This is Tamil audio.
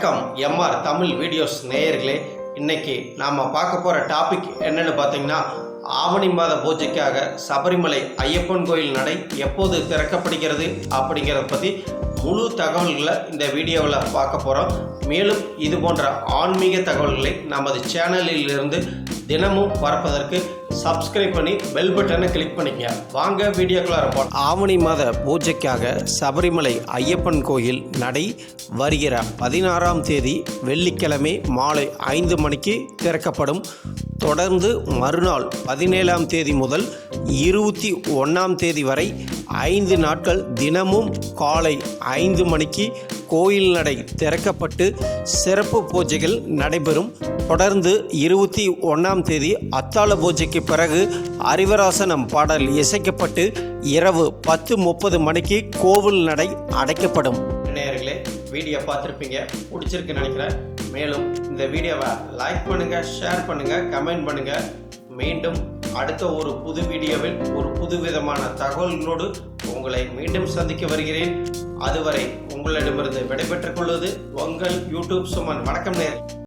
எம்ஆர் தமிழ் வீடியோஸ் நேயர்களே இன்னைக்கு நாம் பார்க்க போகிற டாபிக் என்னன்னு பார்த்தீங்கன்னா ஆவணி மாத பூஜைக்காக சபரிமலை ஐயப்பன் கோயில் நடை எப்போது திறக்கப்படுகிறது அப்படிங்கிறத பற்றி முழு தகவல்களை இந்த வீடியோவில் பார்க்க போகிறோம் மேலும் இது போன்ற ஆன்மீக தகவல்களை நமது சேனலில் இருந்து தினமும் பார்ப்பதற்கு சப்ஸ்கிரைப் பண்ணி பெல் பட்டனை கிளிக் பண்ணிக்க வாங்க வீடியோக்குள்ள இருப்போம் ஆவணி மாத பூஜைக்காக சபரிமலை ஐயப்பன் கோயில் நடை வருகிற பதினாறாம் தேதி வெள்ளிக்கிழமை மாலை ஐந்து மணிக்கு திறக்கப்படும் தொடர்ந்து மறுநாள் பதினேழாம் தேதி முதல் இருபத்தி ஒன்றாம் தேதி வரை ஐந்து நாட்கள் தினமும் காலை ஐந்து மணிக்கு கோயில் நடை திறக்கப்பட்டு சிறப்பு பூஜைகள் நடைபெறும். தொடர்ந்து இருபத்தி ஒன்றாம் தேதி அத்தாள பூஜைக்கு பிறகு அறிவராசனம் பாடல் இசைக்கப்பட்டு இரவு பத்து முப்பது மணிக்கு கோவில் நடை அடைக்கப்படும். நேயர்களே வீடியோ பார்த்துருப்பீங்க. பிடிச்சிருக்குன்னு நினைக்கிறேன். மேலும் இந்த வீடியோவை லைக் பண்ணுங்கள் ஷேர் பண்ணுங்கள் கமெண்ட் பண்ணுங்கள் மீண்டும் அடுத்த ஒரு புது வீடியோவில் ஒரு புது விதமான தகவல்களோடு உங்களை மீண்டும் சந்திக்க வருகிறேன். அதுவரை உங்களிடமிருந்து விடைபெற்றுக் கொள்வது உங்கள் யூடியூப் சுமன். வணக்கம் நேர்.